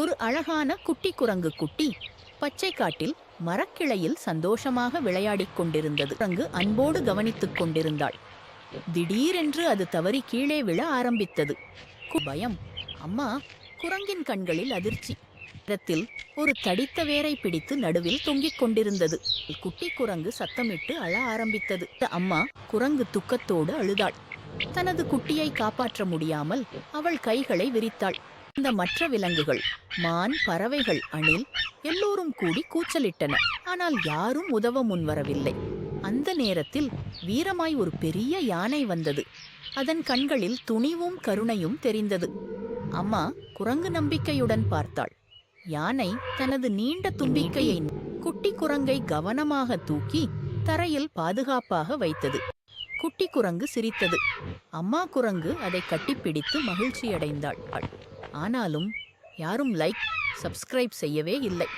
ஒரு அழகான குட்டி குரங்கு குட்டி பச்சை காட்டில் மரக்கிளையில் சந்தோஷமாக விளையாடிக் கொண்டிருந்தது. குரங்கு அன்போடு கவனித்துக் கொண்டிருந்தாள். திடீரென்று அது தவறி கீழே விழ ஆரம்பித்தது. குபயம் அம்மா குரங்கின் கண்களில் அதிர்ச்சி. இடத்தில் ஒரு தடித்த வேரை பிடித்து நடுவில் தொங்கிக் கொண்டிருந்தது. குட்டி குரங்கு சத்தமிட்டு அழ ஆரம்பித்தது. அம்மா குரங்கு துக்கத்தோடு அழுதாள். தனது குட்டியை காப்பாற்ற முடியாமல் அவள் கைகளை விரித்தாள். இந்த மற்ற விலங்குகள் மான் பறவைகள் அணில் எல்லோரும் கூடி கூச்சலிட்டன. ஆனால் யாரும் உதவ முன்வரவில்லை. அந்த நேரத்தில் வீரமாய் ஒரு பெரிய யானை வந்தது. அதன் கண்களில் துணிவும் கருணையும் தெரிந்தது. அம்மா குரங்கு நம்பிக்கையுடன் பார்த்தாள். யானை தனது நீண்ட தும்பிக்கையை குட்டி குரங்கை கவனமாக தூக்கி தரையில் பாதுகாப்பாக வைத்தது. குட்டி குரங்கு சிரித்தது. அம்மா குரங்கு அதை கட்டிப்பிடித்து மகிழ்ச்சியடைந்தாள் ஆனாலும் யாரும் லைக் சப்ஸ்கிரைப் செய்யவே இல்லை.